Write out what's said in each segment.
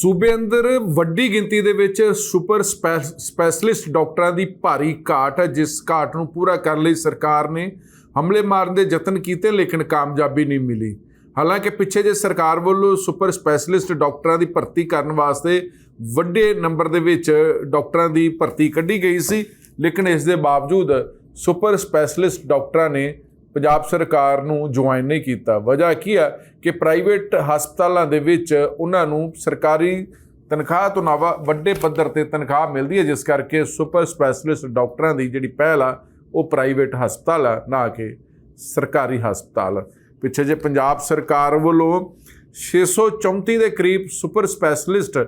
ਸੂਬੇ ਅੰਦਰ ਵੱਡੀ ਗਿਣਤੀ ਦੇ ਵਿੱਚ ਸੁਪਰ ਸਪੈ- ਸਪੈਸ਼ਲਿਸਟ ਡਾਕਟਰਾਂ ਦੀ ਭਾਰੀ ਘਾਟ ਹੈ, ਜਿਸ ਘਾਟ ਨੂੰ ਪੂਰਾ ਕਰਨ ਲਈ ਸਰਕਾਰ ਨੇ ਹਮਲੇ ਮਾਰਨ ਦੇ ਯਤਨ ਕੀਤੇ, ਲੇਕਿਨ ਕਾਮਯਾਬੀ ਨਹੀਂ ਮਿਲੀ। ਹਾਲਾਂਕਿ ਪਿੱਛੇ ਜੇ ਸਰਕਾਰ ਵੱਲੋਂ ਸੁਪਰ ਸਪੈਸ਼ਲਿਸਟ ਡਾਕਟਰਾਂ ਦੀ ਭਰਤੀ ਕਰਨ ਵਾਸਤੇ ਵੱਡੇ ਨੰਬਰ ਦੇ ਵਿੱਚ ਡਾਕਟਰਾਂ ਦੀ ਭਰਤੀ ਕੱਢੀ ਗਈ ਸੀ, ਲੇਕਿਨ ਇਸ ਦੇ ਬਾਵਜੂਦ ਸੁਪਰ ਸਪੈਸ਼ਲਿਸਟ ਡਾਕਟਰਾਂ ਨੇ ਪੰਜਾਬ ਸਰਕਾਰ ਨੂੰ ਜੁਆਇਨ ਨਹੀਂ ਕੀਤਾ। ਵਜ੍ਹਾ ਕੀ ਹੈ ਕਿ ਪ੍ਰਾਈਵੇਟ ਹਸਪਤਾਲਾਂ ਦੇ ਵਿੱਚ ਉਹਨਾਂ ਨੂੰ ਸਰਕਾਰੀ ਤਨਖਾਹ ਤੋਂ ਇਲਾਵਾ ਵੱਡੇ ਪੱਧਰ ਤੇ ਤਨਖਾਹ ਮਿਲਦੀ ਹੈ, ਜਿਸ ਕਰਕੇ ਸੁਪਰ ਸਪੈਸ਼ਲਿਸਟ ਡਾਕਟਰਾਂ ਦੀ ਜਿਹੜੀ ਪਹਿਲ ਆ, ਉਹ ਪ੍ਰਾਈਵੇਟ ਹਸਪਤਾਲ ਆ, ਨਾ ਕਿ ਸਰਕਾਰੀ ਹਸਪਤਾਲ। ਪਿੱਛੇ ਜੇ ਪੰਜਾਬ ਸਰਕਾਰ ਵੱਲੋਂ 634 ਦੇ ਕਰੀਬ ਸੁਪਰ ਸਪੈਸ਼ਲਿਸਟ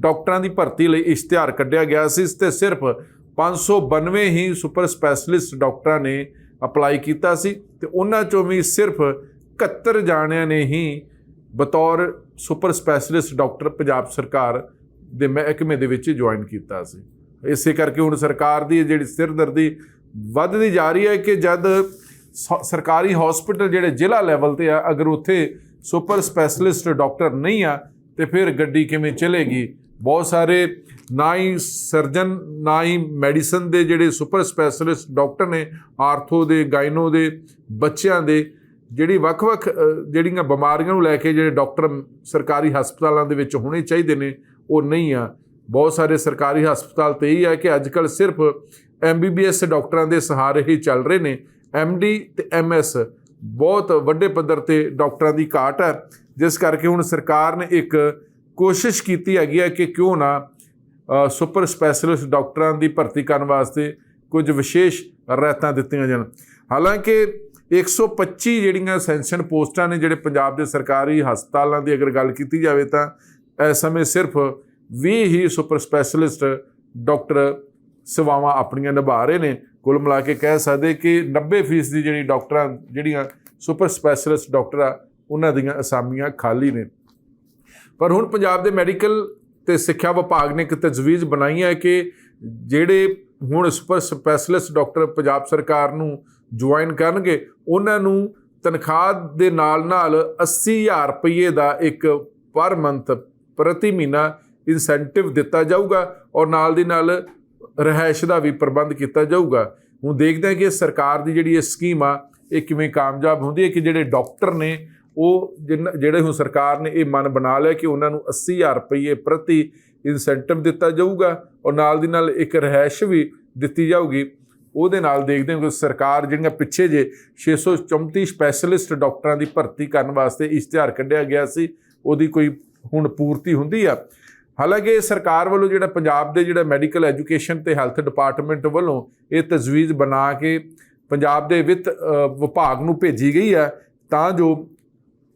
ਡਾਕਟਰਾਂ ਦੀ ਭਰਤੀ ਲਈ ਇਸ਼ਤਿਹਾਰ ਕੱਢਿਆ ਗਿਆ ਸੀ ਤੇ ਸਿਰਫ 592 ਹੀ ਸੁਪਰ ਸਪੈਸ਼ਲਿਸਟ ਡਾਕਟਰਾਂ ਨੇ ਅਪਲਾਈ ਕੀਤਾ ਸੀ। ਤੇ ਉਹਨਾਂ ਚੋਂ ਵੀ ਸਿਰਫ 71 ਜਾਣਿਆਂ ਨੇ ਹੀ ਬਤੌਰ ਸੁਪਰ ਸਪੈਸ਼ਲਿਸਟ ਡਾਕਟਰ ਪੰਜਾਬ ਸਰਕਾਰ ਦੇ ਮਹਿਕਮੇ ਦੇ ਵਿੱਚ ਜੁਆਇਨ ਕੀਤਾ ਸੀ। ਇਸੇ ਕਰਕੇ ਹੁਣ ਸਰਕਾਰ ਦੀ ਇਹ ਜਿਹੜੀ ਸਿਰਦਰਦੀ ਵੱਧਦੀ ਜਾ ਰਹੀ ਹੈ ਕਿ ਜਦ ਸ- ਸਰਕਾਰੀ ਹਸਪੀਟਲ ਜਿਹੜੇ ਜ਼ਿਲ੍ਹਾ ਲੈਵਲ ਤੇ ਆ, ਅਗਰ ਉੱਥੇ ਸੁਪਰ ਸਪੈਸ਼ਲਿਸਟ ਡਾਕਟਰ ਨਹੀਂ ਆ, ਤੇ ਫਿਰ ਗੱਡੀ ਕਿਵੇਂ ਚਲੇਗੀ? ਬਹੁਤ ਸਾਰੇ, ਨਾ ਹੀ ਸਰਜਨ ਨਾ ਹੀ ਮੈਡੀਸਨ ਦੇ ਜਿਹੜੇ ਸੁਪਰ ਸਪੈਸ਼ਲਿਸਟ ਡਾਕਟਰ ਨੇ, ਆਰਥੋ ਦੇ ਗਾਇਨੋ ਦੇ, ਬੱਚਿਆਂ ਦੇ, ਜਿਹੜੀ ਵੱਖ-ਵੱਖ ਜਿਹੜੀਆਂ ਬਿਮਾਰੀਆਂ ਨੂੰ ਲੈ ਕੇ ਜਿਹੜੇ ਡਾਕਟਰ ਸਰਕਾਰੀ ਹਸਪਤਾਲਾਂ ਦੇ ਵਿੱਚ ਹੋਣੇ ਚਾਹੀਦੇ ਨੇ, ਉਹ ਨਹੀਂ ਆ। ਬਹੁਤ ਸਾਰੇ ਸਰਕਾਰੀ ਹਸਪਤਾਲ ਤੇ ਇਹ ਆ ਕਿ ਅੱਜਕੱਲ ਸਿਰਫ ਐਮਬੀਬੀਐਸ ਡਾਕਟਰਾਂ ਦੇ ਸਹਾਰੇ ਹੀ ਚੱਲ ਰਹੇ ਨੇ। ਐਮਡੀ ਤੇ ਐਮਐਸ ਬਹੁਤ ਵੱਡੇ ਪੱਧਰ ਤੇ ਡਾਕਟਰਾਂ ਦੀ ਘਾਟ ਹੈ ਜਿਸ ਕਰਕੇ ਹੁਣ ਸਰਕਾਰ ਨੇ ਇੱਕ ਕੋਸ਼ਿਸ਼ ਕੀਤੀ ਹੈਗੀ ਹੈ ਕਿ ਕਿਉਂ ਨਾ ਸੁਪਰ ਸਪੈਸ਼ਲਿਸਟ ਡਾਕਟਰਾਂ ਦੀ ਭਰਤੀ ਕਰਨ ਵਾਸਤੇ ਕੁਝ ਵਿਸ਼ੇਸ਼ ਰਾਇਤਾਂ ਦਿੱਤੀਆਂ ਜਾਣ। ਹਾਲਾਂਕਿ 125 ਜਿਹੜੀਆਂ ਸੈਂਕਸ਼ਨ ਪੋਸਟਾਂ ਨੇ ਜਿਹੜੇ ਪੰਜਾਬ ਦੇ ਸਰਕਾਰੀ ਹਸਪਤਾਲਾਂ ਦੀ ਅਗਰ ਗੱਲ ਕੀਤੀ ਜਾਵੇ ਤਾਂ ਇਸ ਸਮੇਂ ਸਿਰਫ 20 ਹੀ ਸੁਪਰ ਸਪੈਸ਼ਲਿਸਟ ਡਾਕਟਰ ਸੇਵਾਵਾਂ ਆਪਣੀਆਂ ਨਿਭਾ ਰਹੇ ਨੇ। ਕੁੱਲ ਮਿਲਾ ਕੇ ਕਹਿ ਸਕਦੇ ਕਿ 90% ਦੀ ਜਿਹੜੀ ਡਾਕਟਰਾਂ, ਜਿਹੜੀਆਂ ਸੁਪਰ ਸਪੈਸ਼ਲਿਸਟ ਡਾਕਟਰ ਆ, ਉਹਨਾਂ ਦੀਆਂ ਅਸਾਮੀਆਂ ਖਾਲੀ ਨੇ। ਪਰ ਹੁਣ ਪੰਜਾਬ ਦੇ ਮੈਡੀਕਲ ਤੇ ਸਿੱਖਿਆ ਵਿਭਾਗ ਨੇ ਇੱਕ ਤਜਵੀਜ਼ ਬਣਾਈ ਹੈ ਕਿ ਜਿਹੜੇ ਹੁਣ ਸੁਪਰ ਸਪੈਸ਼ਲਿਸਟ ਡਾਕਟਰ ਪੰਜਾਬ ਸਰਕਾਰ ਨੂੰ ਜੁਆਇਨ ਕਰਨਗੇ, ਉਹਨਾਂ ਨੂੰ ਤਨਖਾਹ ਦੇ ਨਾਲ-ਨਾਲ 80000 ਰੁਪਏ ਦਾ ਇੱਕ ਪਰ ਮੰਥ ਪ੍ਰਤੀ ਮਹੀਨਾ ਇਨਸੈਂਟਿਵ ਦਿੱਤਾ ਜਾਊਗਾ ਔਰ ਨਾਲ ਦੀ ਨਾਲ ਰਹਿائش ਦਾ ਵੀ ਪ੍ਰਬੰਧ ਕੀਤਾ ਜਾਊਗਾ। ਹੁਣ ਦੇਖਦੇ ਹਾਂ ਕਿ ਸਰਕਾਰ ਦੀ ਜਿਹੜੀ ਇਹ ਸਕੀਮ ਆ, ਇਹ ਕਿਵੇਂ ਕਾਮਯਾਬ ਹੁੰਦੀ ਹੈ ਕਿ ਜਿਹੜੇ ਡਾਕਟਰ ਨੇ ਉਹ ਜਿਹੜੇ ਹੁਣ ਸਰਕਾਰ ਨੇ ਇਹ ਮਨ ਬਣਾ ਲਿਆ ਕਿ ਉਹਨਾਂ ਨੂੰ 80000 ਰੁਪਏ ਪ੍ਰਤੀ ਇਨਸੈਂਟਿਵ ਦਿੱਤਾ ਜਾਊਗਾ ਔਰ ਨਾਲ ਦੀ ਨਾਲ ਇੱਕ ਰਹਿائش ਵੀ ਦਿੱਤੀ ਜਾਊਗੀ। ਉਹਦੇ ਨਾਲ ਦੇਖਦੇ ਹਾਂ ਕਿ ਸਰਕਾਰ ਜਿਹੜੀਆਂ ਪਿੱਛੇ ਜੇ 634 ਸਪੈਸ਼ਲਿਸਟ ਡਾਕਟਰਾਂ ਦੀ ਭਰਤੀ ਕਰਨ ਵਾਸਤੇ ਇਸ਼ਤਿਹਾਰ ਕੱਢਿਆ ਗਿਆ ਸੀ, ਉਹਦੀ ਕੋਈ ਹੁਣ ਪੂਰਤੀ ਹੁੰਦੀ ਆ। ਹਾਲਾਂਕਿ ਸਰਕਾਰ ਵੱਲੋਂ ਜਿਹੜਾ ਪੰਜਾਬ ਦੇ ਜਿਹੜਾ ਮੈਡੀਕਲ ਐਜੂਕੇਸ਼ਨ ਤੇ ਹੈਲਥ ਡਿਪਾਰਟਮੈਂਟ ਵੱਲੋਂ ਇਹ ਤਜਵੀਜ਼ ਬਣਾ ਕੇ ਪੰਜਾਬ ਦੇ ਵਿੱਤ ਵਿਭਾਗ ਨੂੰ ਭੇਜੀ ਗਈ ਆ, ਤਾਂ ਜੋ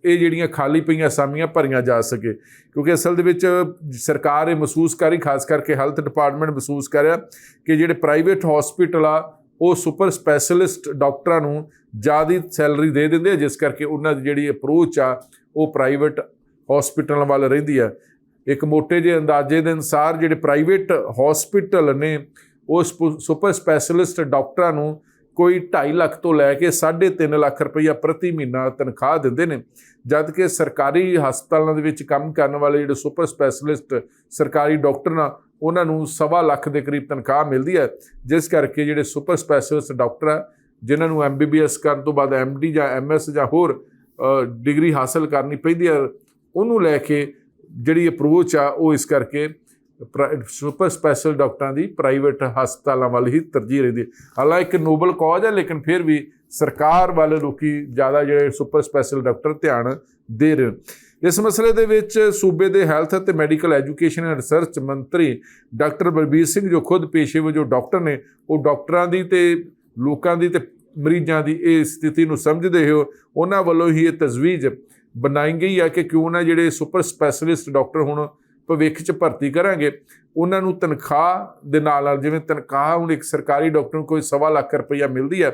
ਇਹ ਜਿਹੜੀਆਂ ਖਾਲੀ ਪਈਆਂ ਅਸਾਮੀਆਂ ਭਰੀਆਂ ਜਾ ਸਕੇ। ਕਿਉਂਕਿ ਅਸਲ ਦੇ ਵਿੱਚ ਸਰਕਾਰ ਇਹ ਮਹਿਸੂਸ ਕਰ ਰਹੀ, ਖਾਸ ਕਰਕੇ ਹੈਲਥ ਡਿਪਾਰਟਮੈਂਟ ਮਹਿਸੂਸ ਕਰ ਰਿਹਾ ਕਿ ਜਿਹੜੇ ਪ੍ਰਾਈਵੇਟ ਹਸਪੀਟਲ ਆ, ਉਹ ਸੁਪਰ ਸਪੈਸ਼ਲਿਸਟ ਡਾਕਟਰਾਂ ਨੂੰ ਜ਼ਿਆਦਾ ਸੈਲਰੀ ਦੇ ਦਿੰਦੇ ਆ, ਜਿਸ ਕਰਕੇ ਉਹਨਾਂ ਦੀ ਜਿਹੜੀ ਅਪਰੋਚ ਆ, ਉਹ ਪ੍ਰਾਈਵੇਟ ਹਸਪੀਟਲਾਂ ਵੱਲ ਰਹਿੰਦੀ ਆ। ਇੱਕ ਮੋٹے ਜਿਹੇ ਅੰਦਾਜ਼ੇ ਦੇ ਅਨੁਸਾਰ ਜਿਹੜੇ ਪ੍ਰਾਈਵੇਟ ਹਸਪੀਟਲ ਨੇ, ਉਹ ਸਪੁ- ਸੁਪਰ ਸਪੈਸ਼ਲਿਸਟ ਡਾਕਟਰਾਂ ਨੂੰ ਕੋਈ 2.5 ਲੱਖ ਤੋਂ ਲੈ ਕੇ 3.5 ਲੱਖ ਰੁਪਈਆ ਪ੍ਰਤੀ ਮਹੀਨਾ ਤਨਖਾਹ ਦਿੰਦੇ ਨੇ, ਜਦ ਕਿ ਸਰਕਾਰੀ ਹਸਪਤਾਲਾਂ ਦੇ ਵਿੱਚ ਕੰਮ ਕਰਨ ਵਾਲੇ ਜਿਹੜੇ ਸੁਪਰ ਸਪੈਸ਼ਲਿਸਟ ਸਰਕਾਰੀ ਡਾਕਟਰ ਨਾ, ਉਹਨਾਂ ਨੂੰ ਸਵਾ ਲੱਖ ਦੇ ਕਰੀਬ ਤਨਖਾਹ ਮਿਲਦੀ ਹੈ, ਜਿਸ ਕਰਕੇ ਜਿਹੜੇ ਸੁਪਰ ਸਪੈਸ਼ਲਿਸਟ ਡਾਕਟਰ ਆ, ਜਿਨ੍ਹਾਂ ਨੂੰ ਐਮਬੀਬੀਐਸ ਕਰਨ ਤੋਂ ਬਾਅਦ ਐਮਡੀ ਜਾਂ ਐਮਐਸ ਜਾਂ ਹੋਰ ਡਿਗਰੀ ਹਾਸਲ ਕਰਨੀ ਪੈਂਦੀ ਹੈ, ਉਹਨੂੰ ਲੈ ਕੇ ਜਿਹੜੀ ਅਪਰੋਚ ਆ, ਉਹ ਇਸ ਕਰਕੇ ਸੁਪਰ ਸਪੈਸ਼ਲ ਡਾਕਟਰਾਂ ਦੀ ਪ੍ਰਾਈਵੇਟ ਹਸਪਤਾਲਾਂ ਵੱਲ ਹੀ ਤਰਜੀਹ ਰਹਿੰਦੀ ਹੈ। ਹਾਲਾਂਕਿ ਇੱਕ ਨੋਬਲ ਕਾਜ਼ ਹੈ, ਲੇਕਿਨ ਫਿਰ ਵੀ ਸਰਕਾਰ ਵੱਲ ਲੋਕੀ ਜ਼ਿਆਦਾ ਜਿਹੜੇ ਸੁਪਰ ਸਪੈਸ਼ਲ ਡਾਕਟਰ ਧਿਆਨ ਦੇ ਰਹੇ ਇਸ ਮਸਲੇ ਦੇ ਵਿੱਚ ਸੂਬੇ ਦੇ ਹੈਲਥ ਅਤੇ ਮੈਡੀਕਲ ਐਜੂਕੇਸ਼ਨ ਐਂਡ ਰਿਸਰਚ ਮੰਤਰੀ ਡਾਕਟਰ ਬਲਬੀਰ ਸਿੰਘ ਜੋ ਖੁਦ ਪੇਸ਼ੇ ਵਜੋਂ ਡਾਕਟਰ ਨੇ, ਉਹ ਡਾਕਟਰਾਂ ਦੀ ਤੇ ਲੋਕਾਂ ਦੀ ਤੇ ਮਰੀਜ਼ਾਂ ਦੀ ਇਹ ਸਥਿਤੀ ਨੂੰ ਸਮਝਦੇ ਹੋ ਉਹਨਾਂ ਵੱਲੋਂ ਹੀ ਇਹ ਤਜਵੀਜ਼ ਬਣਾਈ ਗਈ ਹੈ ਕਿ ਕਿਉਂ ਨਾ ਜਿਹੜੇ ਸੁਪਰ ਸਪੈਸ਼ਲਿਸਟ ਡਾਕਟਰ ਹੁਣ ਭਵਿੱਖ 'ਚ ਭਰਤੀ ਕਰਾਂਗੇ, ਉਹਨਾਂ ਨੂੰ ਤਨਖਾਹ ਦੇ ਨਾਲ ਨਾਲ, ਜਿਵੇਂ ਤਨਖਾਹ ਹੁਣ ਇੱਕ ਸਰਕਾਰੀ ਡਾਕਟਰ ਨੂੰ ਕੋਈ ਸਵਾ ਲੱਖ ਰੁਪਈਆ ਮਿਲਦੀ ਹੈ,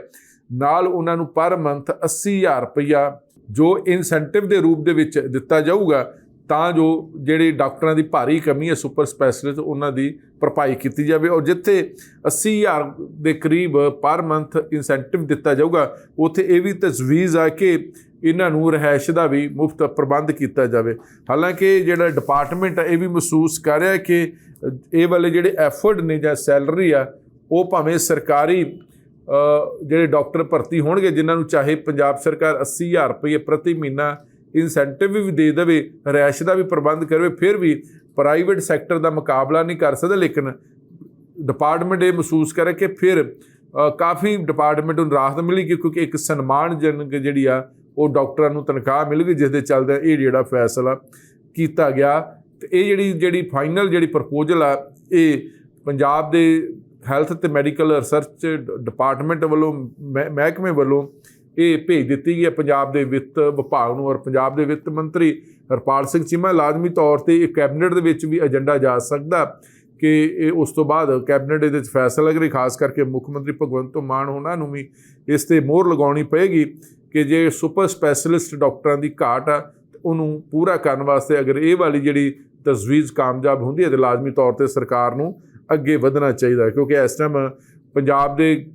ਨਾਲ ਉਹਨਾਂ ਨੂੰ ਪਰ ਮੰਥ 80000 ਰੁਪਈਆ ਜੋ ਇਨਸੈਂਟਿਵ ਦੇ ਰੂਪ ਦੇ ਵਿੱਚ ਦਿੱਤਾ ਜਾਊਗਾ, ਤਾਂ ਜੋ ਜਿਹੜੇ ਡਾਕਟਰਾਂ ਦੀ ਭਾਰੀ ਕਮੀ ਹੈ ਸੁਪਰ ਸਪੈਸ਼ਲਿਸਟ ਉਹਨਾਂ ਦੀ ਭਰਪਾਈ ਕੀਤੀ ਜਾਵੇ। ਔਰ ਜਿੱਥੇ 80000 ਦੇ ਕਰੀਬ ਪਰ ਮੰਥ ਇਨਸੈਂਟਿਵ ਦਿੱਤਾ ਜਾਊਗਾ, ਉੱਥੇ ਇਹ ਵੀ ਤਜਵੀਜ਼ ਆ ਕਿ ਇਹਨਾਂ ਨੂੰ ਰਹਿائش ਦਾ ਵੀ ਮੁਫਤ ਪ੍ਰਬੰਧ ਕੀਤਾ ਜਾਵੇ। ਹਾਲਾਂਕਿ ਜਿਹੜਾ ਡਿਪਾਰਟਮੈਂਟ ਇਹ ਵੀ ਮਹਿਸੂਸ ਕਰ ਰਿਹਾ ਕਿ ਇਹ ਵਾਲੇ ਜਿਹੜੇ ਐਫਰਟ ਨੇ ਜਾਂ ਸੈਲਰੀ ਆ, ਉਹ ਭਾਵੇਂ ਸਰਕਾਰੀ ਜਿਹੜੇ ਡਾਕਟਰ ਭਰਤੀ ਹੋਣਗੇ, ਜਿਨ੍ਹਾਂ ਨੂੰ ਚਾਹੇ ਪੰਜਾਬ ਸਰਕਾਰ 80000 ਰੁਪਏ ਪ੍ਰਤੀ ਮਹੀਨਾ ਇਨਸੈਂਟਿਵ ਵੀ ਦੇ ਦੇਵੇ ਰਹਿائش ਦਾ ਵੀ ਪ੍ਰਬੰਧ ਕਰੇ, ਫਿਰ ਵੀ ਪ੍ਰਾਈਵੇਟ ਸੈਕਟਰ ਦਾ ਮੁਕਾਬਲਾ ਨਹੀਂ ਕਰ ਸਕਦਾ। ਲੇਕਿਨ ਡਿਪਾਰਟਮੈਂਟ ਇਹ ਮਹਿਸੂਸ ਕਰੇ ਕਿ ਫਿਰ ਕਾਫੀ ਡਿਪਾਰਟਮੈਂਟ ਨੂੰ ਰਾਹਤ ਮਿਲੀ ਕਿਉਂਕਿ ਇੱਕ ਸਨਮਾਨਜਨਕ ਜਿਹੜੀ ਆ ਉਹ ਡਾਕਟਰਾਂ ਨੂੰ ਤਨਖਾਹ ਮਿਲ ਗਈ, ਜਿਸ ਦੇ ਚੱਲਦੇ ਇਹ ਜਿਹੜਾ ਫੈਸਲਾ ਕੀਤਾ ਗਿਆ। ਤੇ ਇਹ ਜਿਹੜੀ ਜਿਹੜੀ ਫਾਈਨਲ ਜਿਹੜੀ ਪ੍ਰਪੋਜ਼ਲ ਆ, ਇਹ ਪੰਜਾਬ ਦੇ ਹੈਲਥ ਤੇ ਮੈਡੀਕਲ ਰਿਸਰਚ ਡਿਪਾਰਟਮੈਂਟ ਵੱਲੋਂ, ਮਹਿ- ਮਹਿਕਮੇ ਵੱਲੋਂ ਇਹ ਭੇਜ ਦਿੱਤੀ ਗਈ ਹੈ। ਪੰਜਾਬ ਦੇ ਵਿੱਤ ਵਿਭਾਗ ਨੂੰ ਔਰ ਪੰਜਾਬ ਦੇ ਵਿੱਤ ਮੰਤਰੀ ਹਰਪਾਲ ਸਿੰਘ ਚੀਮਾ, ਲਾਜ਼ਮੀ ਤੌਰ ਤੇ ਇਹ ਕੈਬਨਿਟ ਦੇ ਵਿੱਚ ਵੀ ਏਜੰਡਾ ਜਾ ਸਕਦਾ ਕਿ ਇਹ ਉਸ ਤੋਂ ਬਾਅਦ ਕੈਬਨਿਟ ਦੇ ਵਿੱਚ ਫੈਸਲਾ ਕਰੇ। ਖਾਸ ਕਰਕੇ ਮੁੱਖ ਮੰਤਰੀ ਭਗਵੰਤ ਮਾਨ, ਉਹਨਾਂ ਨੂੰ ਵੀ ਇਸ ਤੇ ਮੋਹਰ ਲਗਾਉਣੀ ਪਏਗੀ। ਕਿ ਜੇ ਸੁਪਰ ਸਪੈਸ਼ਲਿਸਟ ਡਾਕਟਰਾਂ ਦੀ ਘਾਟ ਆ, ਤੇ ਉਹਨੂੰ ਪੂਰਾ ਕਰਨ ਵਾਸਤੇ ਅਗਰ ਇਹ ਵਾਲੀ ਜਿਹੜੀ ਤਜਵੀਜ਼ ਕਾਮਯਾਬ ਹੁੰਦੀ ਹੈ, ਤੇ ਲਾਜ਼ਮੀ ਤੌਰ ਤੇ ਸਰਕਾਰ ਨੂੰ ਅੱਗੇ ਵਧਣਾ ਚਾਹੀਦਾ ਕਿਉਂਕਿ ਇਸ ਟਾਈਮ ਪੰਜਾਬ ਦੇ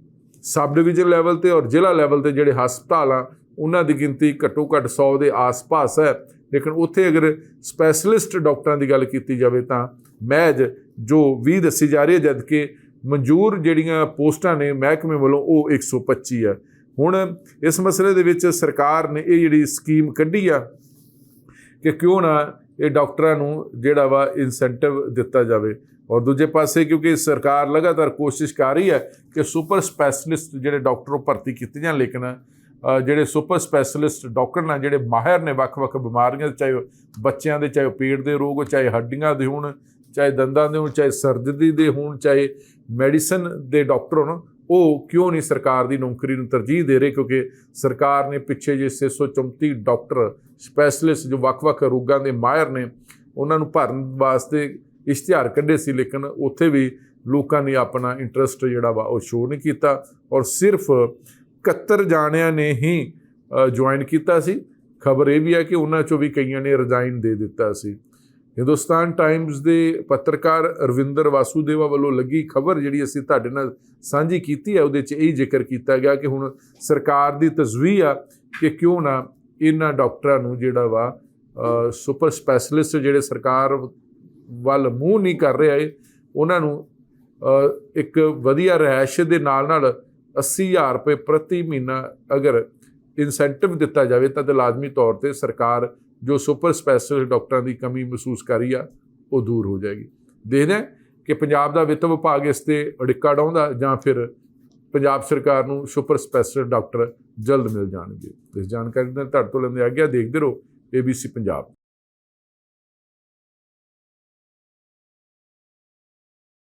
ਸਬ ਡਿਵੀਜ਼ਨ ਲੈਵਲ ਤੇ ਔਰ ਜ਼ਿਲ੍ਹਾ ਲੈਵਲ ਤੇ ਜਿਹੜੇ ਹਸਪਤਾਲ ਆ, ਉਹਨਾਂ ਦੀ ਗਿਣਤੀ ਘੱਟੋ ਘੱਟ 100 ਦੇ ਆਸ-ਪਾਸ ਹੈ। ਲੇਕਿਨ ਉੱਥੇ ਅਗਰ ਸਪੈਸ਼ਲਿਸਟ ਡਾਕਟਰਾਂ ਦੀ ਗੱਲ ਕੀਤੀ ਜਾਵੇ ਤਾਂ ਮਹਿਜ ਜੋ 20 ਦੱਸੀ ਜਾ ਰਹੀ ਹੈ, ਜਦਕਿ ਮਨਜ਼ੂਰ ਜਿਹੜੀਆਂ ਪੋਸਟਾਂ ਨੇ ਮਹਿਕਮੇ ਵੱਲੋਂ ਉਹ 125 ਆ ਹੁਣ ਇਸ ਮਸਲੇ ਦੇ ਵਿੱਚ ਸਰਕਾਰ ਨੇ ਇਹ ਜਿਹੜੀ ਸਕੀਮ ਕੱਢੀ ਆ ਕਿ ਕਿਉਂ ਨਾ ਇਹ ਡਾਕਟਰਾਂ ਨੂੰ ਜਿਹੜਾ ਵਾ ਇਨਸੈਂਟਿਵ ਦਿੱਤਾ ਜਾਵੇ। ਔਰ ਦੂਜੇ ਪਾਸੇ ਕਿਉਂਕਿ ਸਰਕਾਰ ਲਗਾਤਾਰ ਕੋਸ਼ਿਸ਼ ਕਰ ਰਹੀ ਹੈ ਕਿ ਸੁਪਰ ਸਪੈਸ਼ਲਿਸਟ ਜਿਹੜੇ ਡਾਕਟਰ ਉਹ ਭਰਤੀ ਕੀਤੇ ਜਾਣ, ਲੇਕਿਨ ਜਿਹੜੇ ਸੁਪਰ ਸਪੈਸ਼ਲਿਸਟ ਡਾਕਟਰ ਨੇ, ਜਿਹੜੇ ਮਾਹਿਰ ਨੇ ਵੱਖ-ਵੱਖ ਬਿਮਾਰੀਆਂ, ਚਾਹੇ ਉਹ ਬੱਚਿਆਂ ਦੇ, ਚਾਹੇ ਉਹ ਪੇਟ ਦੇ ਰੋਗ, ਚਾਹੇ ਹੱਡੀਆਂ ਦੇ ਹੋਣ, ਚਾਹੇ ਦੰਦਾਂ ਦੇ ਹੋਣ, ਚਾਹੇ ਸਰਜਰੀ ਦੇ ਹੋਣ, ਚਾਹੇ ਮੈਡੀਸਨ ਦੇ ਡਾਕਟਰ ਹੋਣ ਉਹ ਕਿਉਂ ਨਹੀਂ ਸਰਕਾਰ ਦੀ ਨੌਕਰੀ ਨੂੰ ਤਰਜੀਹ ਦੇ ਰਹੇ? ਕਿਉਂਕਿ ਸਰਕਾਰ ਨੇ ਪਿੱਛੇ ਜੇ 634 ਡਾਕਟਰ ਸਪੈਸ਼ਲਿਸਟ ਜੋ ਵੱਖ-ਵੱਖ ਰੋਗਾਂ ਦੇ ਮਾਹਿਰ ਨੇ, ਉਹਨਾਂ ਨੂੰ ਭਰਨ ਵਾਸਤੇ ਇਸ਼ਤਿਹਾਰ ਕੱਢੇ ਸੀ, ਲੇਕਿਨ ਉੱਥੇ ਵੀ ਲੋਕਾਂ ਨੇ ਆਪਣਾ ਇੰਟਰਸਟ ਜਿਹੜਾ ਵਾ ਉਹ ਸ਼ੋਅ ਨਹੀਂ ਕੀਤਾ ਔਰ ਸਿਰਫ 71 ਜਾਣਿਆਂ ਨੇ ਹੀ ਜੁਆਇਨ ਕੀਤਾ ਸੀ। ਖਬਰ ਇਹ ਵੀ ਹੈ ਕਿ ਉਹਨਾਂ ਚੋਂ ਵੀ ਕਈਆਂ ਨੇ ਰਿਜ਼ਾਈਨ ਦੇ ਦਿੱਤਾ ਸੀ। ਹਿੰਦੁਸਤਾਨ ਟਾਈਮਜ਼ ਦੇ ਪੱਤਰਕਾਰ ਰਵਿੰਦਰ ਵਾਸੂਦੇਵਾ ਵੱਲੋਂ ਲੱਗੀ ਖਬਰ ਜਿਹੜੀ ਅਸੀਂ ਤੁਹਾਡੇ ਨਾਲ ਸਾਂਝੀ ਕੀਤੀ ਹੈ, ਉਹਦੇ 'ਚ ਇਹ ਜ਼ਿਕਰ ਕੀਤਾ ਗਿਆ ਕਿ ਹੁਣ ਸਰਕਾਰ ਦੀ ਤਜਵੀਜ਼ ਆ ਕਿ ਕਿਉਂ ਨਾ ਇਹਨਾਂ ਡਾਕਟਰਾਂ ਨੂੰ ਜਿਹੜਾ ਵਾ ਸੁਪਰ ਸਪੈਸ਼ਲਿਸਟ ਜਿਹੜੇ ਸਰਕਾਰ ਵੱਲ ਮੂੰਹ ਨਹੀਂ ਕਰ ਰਿਹਾ ਏ, ਉਹਨਾਂ ਨੂੰ ਇੱਕ ਵਧੀਆ ਰਿਹਾਇਸ਼ ਦੇ ਨਾਲ ਨਾਲ 80000 ਰੁਪਏ ਪ੍ਰਤੀ ਮਹੀਨਾ ਅਗਰ ਇਨਸੈਂਟਿਵ ਦਿੱਤਾ ਜਾਵੇ ਤਾਂ ਲਾਜ਼ਮੀ ਤੌਰ ਤੇ ਸਰਕਾਰ ਜੋ ਸੁਪਰ ਸਪੈਸ਼ਲਿਸਟ ਡਾਕਟਰਾਂ ਦੀ ਕਮੀ ਮਹਿਸੂਸ ਕਰ ਰਹੀ ਆ, ਉਹ ਦੂਰ ਹੋ ਜਾਏਗੀ। ਦੇਖਦੇ ਕਿ ਪੰਜਾਬ ਦਾ ਵਿੱਤ ਵਿਭਾਗ ਇਸ ਤੇ ਅੜਿੱਕਾ ਡਾਉਂਦਾ ਜਾਂ ਫਿਰ ਪੰਜਾਬ ਸਰਕਾਰ ਨੂੰ ਸੁਪਰ ਸਪੈਸ਼ਲਿਸਟ ਡਾਕਟਰ ਜਲਦ ਮਿਲ ਜਾਣਗੇ। ਇਸ ਜਾਣਕਾਰੀ ਨਾਲ ਤੁਹਾਡੇ ਤੋਂ ਲੈਂਦੇ ਆ ਗਿਆ ਦੇਖਦੇ ਰਹੋ ABC ਪੰਜਾਬ।